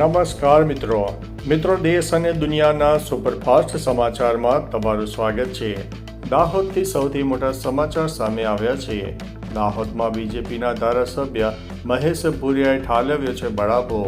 નમસ્કાર મિત્રો. મિત્રો દેશ અને દુનિયાના સુપરફાસ્ટ સમાચારમાં તમારું સ્વાગત છે. દાહોદથી સૌથી મોટા સમાચાર સામે આવ્યા છે. દાહોદમાં બીજેપીના ધારાસભ્ય મહેશ ભુરિયાએ ઠાલવ્યો છે બળાપો.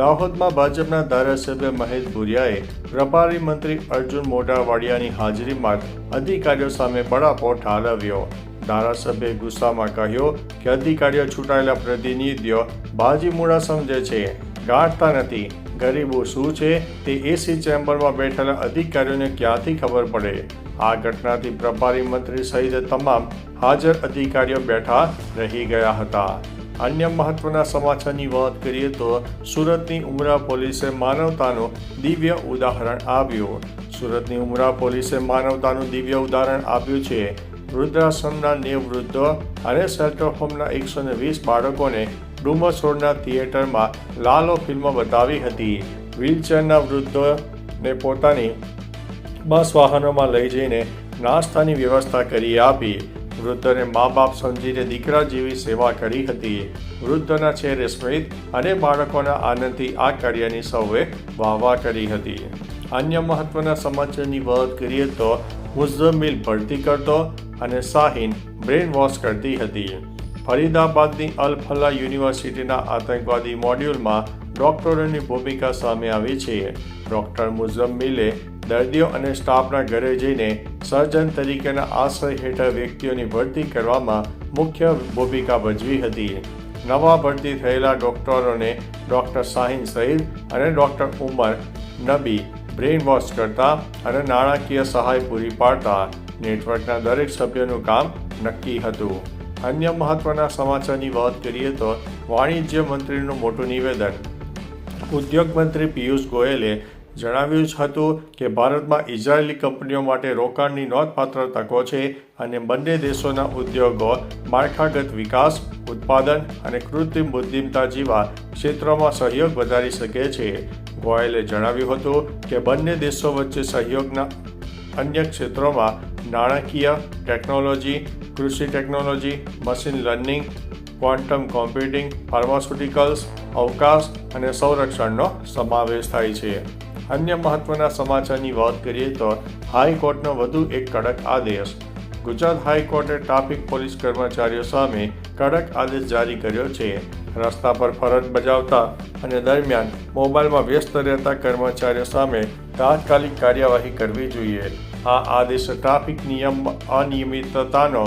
દાહોદમાં ભાજપના ધારાસભ્ય મહેશ ભુરિયાએ પ્રભારી મંત્રી અર્જુન મોઢાવાડિયાની હાજરીમાં અધિકારીઓ સામે બળાપો ઠાલવ્યો. ધારાસભ્યે ગુસ્સામાં કહ્યું કે અધિકારીઓ ચૂંટાયેલા પ્રતિનિધિઓ બાજીમુડા સમજે છે. ગાંઠતા નથી. ગરીબો શું છે? તે એસી ચેમ્બરમાં બેઠેલા અધિકારીઓને ક્યાંથી ખબર પડે? આ ઘટનાથી પ્રભારી મંત્રી સહિત તમામ હાજર અધિકારીઓ બેઠા રહી ગયા હતા. અન્ય મહત્વના સમાચારની વાત કરીએ તો સુરતની ઉમરા પોલીસે માનવતાનું દિવ્ય ઉદાહરણ આપ્યું. સુરતની ઉમરા પોલીસે માનવતાનું દિવ્ય ઉદાહરણ આપ્યું છે. વૃદ્ધાશ્રમના નેવ વૃદ્ધો અને શેલ્ટર હોમના એકસો ને વીસ બાળકોને ડુમસ રોડના થિયેટરમાં લાલો ફિલ્મ બતાવી હતી. વ્હીલચેરના વૃદ્ધોને પોતાની બસ વાહનોમાં લઈ જઈને નાસ્તાની વ્યવસ્થા કરી આપી. વૃદ્ધને મા બાપ સમજીને દીકરા જેવી સેવા કરી હતી. વૃદ્ધના ચહેરે સ્મિત અને બાળકોના આનંદથી આ કાર્યની સૌએ વાહવા કરી હતી. અન્ય મહત્વના સમાચારની વાત કરીએ તો મુઝમિલ ભરતી કરતો અને શાહીન બ્રેન વોશ કરતી હતી. ફરીદાબાદની અલ ફલા યુનિવર્સિટીના આતંકવાદી મોડ્યુલમાં ડોક્ટરોની ભૂમિકા સામે આવી છે. ડોક્ટર મુઝમ્મિલે દર્દીઓ અને સ્ટાફના ઘરે જઈને સર્જન તરીકેના આશ્રય હેઠળ વ્યક્તિઓની ભરતી કરવામાં મુખ્ય ભૂમિકા ભજવી હતી. નવા ભરતી થયેલા ડોક્ટરોને ડોક્ટર શાહીન સહીદ અને ડોક્ટર ઉમર નબી બ્રેઇન વોશ કરતા અને નાણાકીય સહાય પૂરી પાડતા નેટવર્કના દરેક સભ્યોનું કામ નક્કી હતું. અન્ય મહત્વના સમાચારની વાત કરીએ તો વાણિજ્ય મંત્રીનું મોટું નિવેદન. ઉદ્યોગ મંત્રી પિયુષ ગોયલે જણાવ્યું હતું કે ભારતમાં ઇઝરાયેલી કંપનીઓ માટે રોકાણની નોંધપાત્ર તકો છે અને બંને દેશોના ઉદ્યોગો માળખાગત વિકાસ, ઉત્પાદન અને કૃત્રિમ બુદ્ધિમતા જેવા ક્ષેત્રોમાં સહયોગ વધારી શકે છે. ગોયલે જણાવ્યું હતું કે બંને દેશો વચ્ચે સહયોગના અન્ય ક્ષેત્રોમાં નાણાકીય, ટેકનોલોજી કૃષિ technology, machine learning, quantum computing, pharmaceuticals, અવકાશ અને સંરક્ષણનો સમાવેશ થાય છે. અન્ય મહત્વના સમાચારની વાત કરીએ તો હાઈકોર્ટનો વધુ એક કડક આદેશ. ગુજરાત હાઈકોર્ટે ટ્રાફિક પોલીસ કર્મચારીઓ સામે કડક આદેશ જારી કર્યો છે. રસ્તા પર ફરજ બજાવતા અને દરમિયાન મોબાઈલમાં વ્યસ્ત રહેતા કર્મચારીઓ સામે તાત્કાલિક કાર્યવાહી કરવી જોઈએ. આ આદેશ ટ્રાફિક નિયમ અનિયમિતતાનો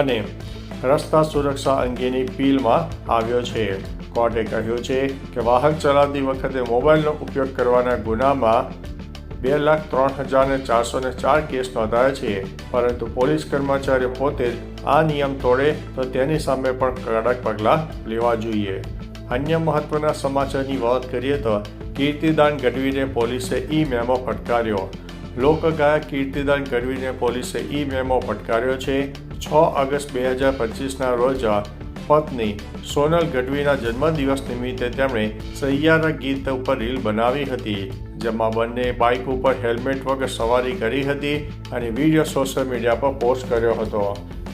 અને રસ્તા સુરક્ષા અંગેની પીલમાં આવ્યો છે. કોર્ટે કહ્યું છે કે વાહન ચલાવતી વખતે મોબાઈલનો ઉપયોગ કરવાના ગુનામાં બે લાખ ત્રણ હજાર ચારસો ને ચાર કેસ નોંધાયા છે. પરંતુ પોલીસ કર્મચારીઓ પોતે જ આ નિયમ તોડે તો તેની સામે પણ કડક પગલાં લેવા જોઈએ. અન્ય મહત્વના સમાચારની વાત કરીએ તો કીર્તિદાન ગઢવીને પોલીસે ઈ મેમો ફટકાર્યો. લોકગાયક કીર્તિદાન ગઢવીને પોલીસે ઈ મેમો ફટકાર્યો છે. છ ઓગસ્ટ બે હજાર પચીસના રોજ પત્ની સોનલ ગઢવીના જન્મદિવસ નિમિત્તે તેમણે સૈયારા ગીત ઉપર રીલ બનાવી હતી, જેમાં બંને બાઇક ઉપર હેલ્મેટ વગર સવારી કરી હતી અને વીડિયો સોશિયલ મીડિયા પર પોસ્ટ કર્યો હતો.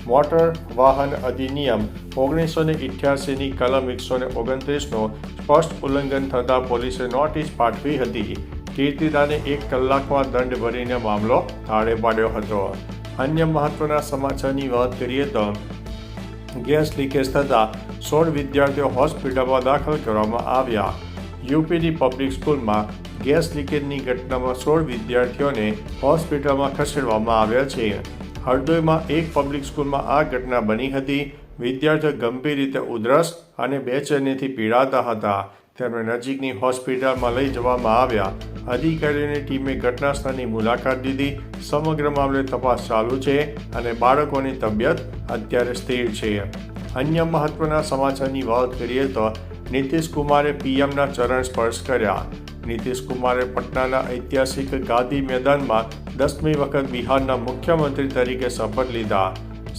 મોટર વાહન અધિનિયમ ઓગણીસો ને ઇઠ્યાસીની કલમ એકસો ને ઓગણત્રીસનું સ્પષ્ટ ઉલ્લંઘન થતાં પોલીસે નોટિસ પાઠવી હતી. કીર્તિદાને એક કલાકમાં દંડ ભરીને મામલો થાળે પાડ્યો હતો. અન્ય મહત્વના સમાચારની વાત કરીએ તો ગેસ લીકેજ થતાં સોળ વિદ્યાર્થીઓ હોસ્પિટલમાં દાખલ કરવામાં આવ્યા. યુપીની પબ્લિક સ્કૂલમાં ગેસ લીકેજની ઘટનામાં સોળ વિદ્યાર્થીઓને હોસ્પિટલમાં ખસેડવામાં આવ્યા છે. હરદોઈમાં એક પબ્લિક સ્કૂલમાં આ ઘટના બની હતી. વિદ્યાર્થીઓ ગંભીર રીતે ઉધરસ અને બેચેનીથી પીડાતા હતા. તેમને નજીકની હોસ્પિટલમાં લઈ જવામાં આવ્યા. અધિકારીઓની ટીમે ઘટના સ્થળની મુલાકાત લીધી. સમગ્ર મામલે તપાસ ચાલુ છે અને બાળકોની તબિયત અત્યારે સ્થિર છે. અન્ય મહત્વના સમાચારની વાત કરીએ તો નીતિશ કુમારે પીએમના ચરણ સ્પર્શ કર્યા. નીતિશ કુમારે પટનાના ઐતિહાસિક ગાંધી મેદાનમાં દસમી વખત બિહારના મુખ્યમંત્રી તરીકે શપથ લીધા.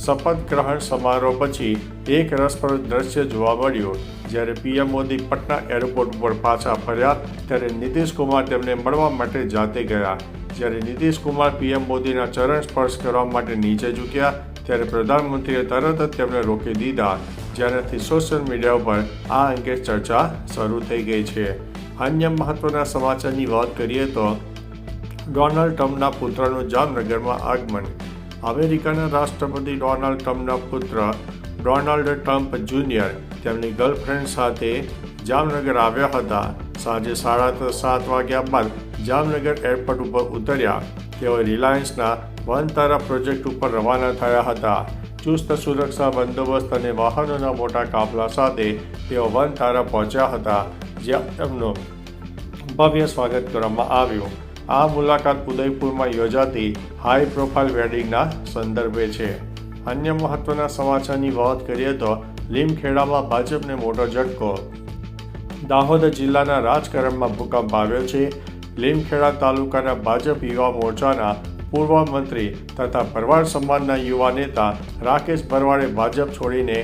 શપથ ગ્રહણ સમારોહ પછી એક રસપ્રદ દ્રશ્ય જોવા મળ્યું. જ્યારે પીએમ મોદી પટના એરપોર્ટ ઉપર પાછા ફર્યા, ત્યારે નીતિશકુમાર તેમને મળવા માટે જાતે ગયા. જ્યારે નીતિશકુમાર પીએમ મોદીના ચરણ સ્પર્શ કરવા માટે નીચે ઝૂક્યા, ત્યારે પ્રધાનમંત્રીએ તરત જ તેમને રોકી દીધા. જેનાથી સોશિયલ મીડિયા ઉપર આ અંગે ચર્ચા શરૂ થઈ ગઈ છે. અન્ય મહત્વના સમાચારની વાત કરીએ તો, ડોનાલ્ડ ટ્રમ્પના પુત્રનું જામનગરમાં આગમન. અમેરિકાના રાષ્ટ્રપતિ ડોનાલ્ડ ટ્રમ્પના પુત્ર ડોનાલ્ડ ટ્રમ્પ જુનિયર તેમની ગર્લફ્રેન્ડ સાથે જામનગર આવ્યા હતા. સાંજે સાડા સાત વાગ્યા બાદ જામનગર એરપોર્ટ ઉપર ઉતર્યા. તેઓ રિલાયન્સના વનતારા પ્રોજેક્ટ ઉપર રવાના થયા હતા. ચુસ્ત સુરક્ષા બંદોબસ્ત અને વાહનોના મોટા કાફલા સાથે તેઓ વનતારા પહોંચ્યા હતા, જ્યાં તેમનું ભવ્ય સ્વાગત કરવામાં આવ્યું. આ મુલાકાત ઉદયપુરમાં યોજાતી હાઈ પ્રોફાઇલ વેડિંગના સંદર્ભે છે. અન્ય મહત્વના સમાચારની વાત કરીએ તો લીમખેડામાં ભાજપને મોટો ઝટકો. દાહોદ જિલ્લાના રાજકારણમાં ભૂકંપ આવ્યો છે. લીમખેડા તાલુકાના ભાજપ યુવા મોરચાના પૂર્વ મંત્રી તથા ભરવાડ સમાજના યુવા નેતા રાકેશ ભરવાડે ભાજપ છોડીને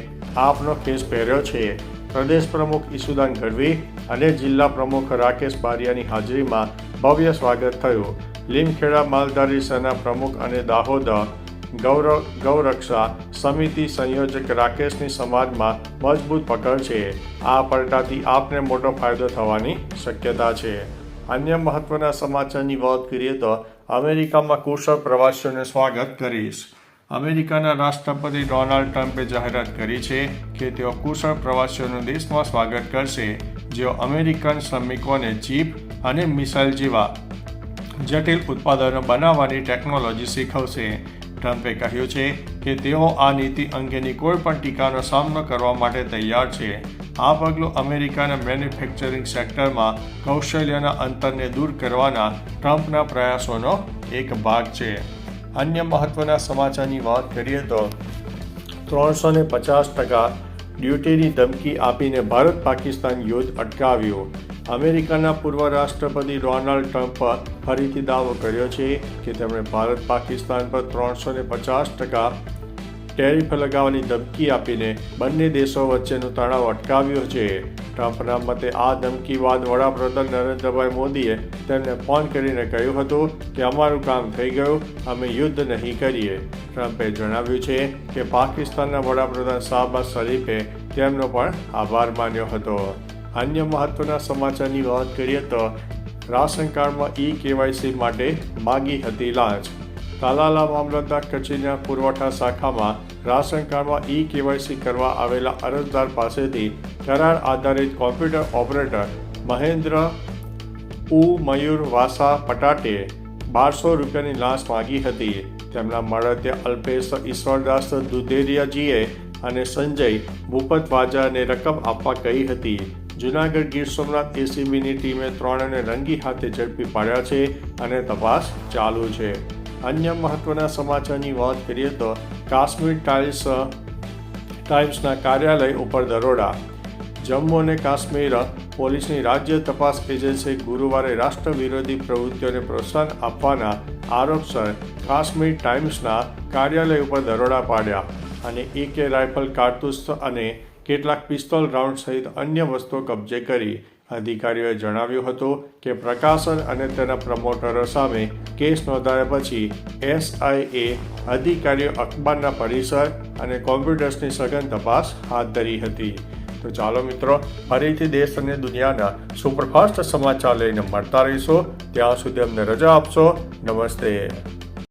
આપનો કેસ પહેર્યો છે. પ્રદેશ પ્રમુખ ઈસુદાન ગઢવી અને જિલ્લા પ્રમુખ રાકેશ બારિયાની હાજરીમાં ભવ્ય સ્વાગત થયું. લીમખેડા માલધારી સેના પ્રમુખ અને દાહોદ ગૌરવ ગૌરક્ષા સમિતિ સંયોજક રાકેશની સમાજમાં મજબૂત પકડ છે. આ પલટાથી આપને મોટો ફાયદો થવાની શક્યતા છે. અન્ય મહત્વના સમાચારની વાત કરીએ તો અમેરિકામાં કુશળ પ્રવાસીઓને સ્વાગત કરીશ. અમેરિકાના રાષ્ટ્રપતિ ડોનાલ્ડ ટ્રમ્પે જાહેરાત કરી છે કે તેઓ કુશળ પ્રવાસીઓનું દેશમાં સ્વાગત કરશે, જેઓ અમેરિકન શ્રમિકોને ચીપ અને મિસાઇલ જેવા જટિલ ઉત્પાદનો બનાવવાની ટેકનોલોજી શીખવશે. ટ્રમ્પે કહ્યું છે કે તેઓ આ નીતિ અંગેની કોઈ પણ ટીકાનો સામનો કરવા માટે તૈયાર છે. આ પગલું અમેરિકાના મેન્યુફેક્ચરિંગ સેક્ટરમાં કૌશલ્યના અંતરને દૂર કરવાના ટ્રમ્પના પ્રયાસોનો એક ભાગ છે. અન્ય મહત્વના સમાચારની વાત કરીએ તો ત્રણસો ને પચાસ ટકા ડ્યુટીની ધમકી આપીને ભારત પાકિસ્તાન યુદ્ધ અટકાવ્યું. અમેરિકાના પૂર્વ રાષ્ટ્રપતિ ડોનાલ્ડ ટ્રમ્પ ફરીથી દાવો કર્યો છે કે તેમણે ભારત પાકિસ્તાન પર ત્રણસો ને પચાસ ટકા ટેરિફ લગાવવાની ધમકી આપીને બંને દેશો વચ્ચેનું તણાવ અટકાવ્યો છે. ટ્રમ્પના મતે આ ધમકી બાદ વડાપ્રધાન નરેન્દ્રભાઈ મોદીએ તેમને ફોન કરીને કહ્યું હતું કે અમારું કામ થઈ ગયું, અમે યુદ્ધ નહીં કરીએ. ટ્રમ્પે જણાવ્યું છે કે પાકિસ્તાનના વડાપ્રધાન શાહબાઝ શરીફે તેમનો પણ આભાર માન્યો હતો. અન્ય મહત્વના સમાચારની વાત કરીએ તો રાશન કાર્ડમાં ઈ કેવાયસી માટે માગી હતી લાંચ. તાલાલા મામલતદાર કચેરીના પુરવઠા શાખામાં રાશન કાર્ડમાં ઈ કેવાયસી કરવા આવેલા અરજદાર પાસેથી કરાર આધારિત કોમ્પ્યુટર ઓપરેટર મહેન્દ્ર ઉ. મયુર વાસા પટાટે બારસો રૂપિયાની લાંચ માગી હતી. તેમના મળતે અલ્પેશ ઈશ્વરદાસ દુધેરિયાજીએ અને સંજય ભૂપત વાજાને રકમ આપવા કહી હતી. જુનાગઢ ગીર સોમનાથ એસીબીની ટીમે ત્રણને રંગી હાથે ઝડપી પાડ્યા છે અને તપાસ ચાલુ છે. અન્ય મહત્વના સમાચારની વાત કરીએ તો કાશ્મીર ટાઇલ્સ ટાઈમ્સના કાર્યાલય ઉપર દરોડા. જમ્મુ અને કાશ્મીર પોલીસની રાજ્ય તપાસ એજન્સીએ ગુરુવારે રાષ્ટ્ર વિરોધી પ્રવૃત્તિઓને પ્રોત્સાહન આપવાના આરોપસર કાશ્મીર ટાઈમ્સના કાર્યાલય ઉપર દરોડા પાડ્યા અને એકે રાઇફલ, કારતૂસ અને કેટલાક પિસ્તોલ રાઉન્ડ સહિત અન્ય વસ્તુઓ કબજે કરી અધિકારીઓએ જણાવ્યું હતું કે પ્રકાશન અને તેના પ્રમોટરો સામે કેસ નોંધાયા પછી એસઆઈએ અધિકારીઓ અખબારના પરિસર અને કોમ્પ્યુટર્સની સઘન તપાસ હાથ ધરી હતી. તો ચાલો મિત્રો, ફરીથી દેશ અને દુનિયાના સુપરફાસ્ટ સમાચાર લઈને મળતા રહીશો. ત્યાં સુધી અમને રજા આપશો. નમસ્તે.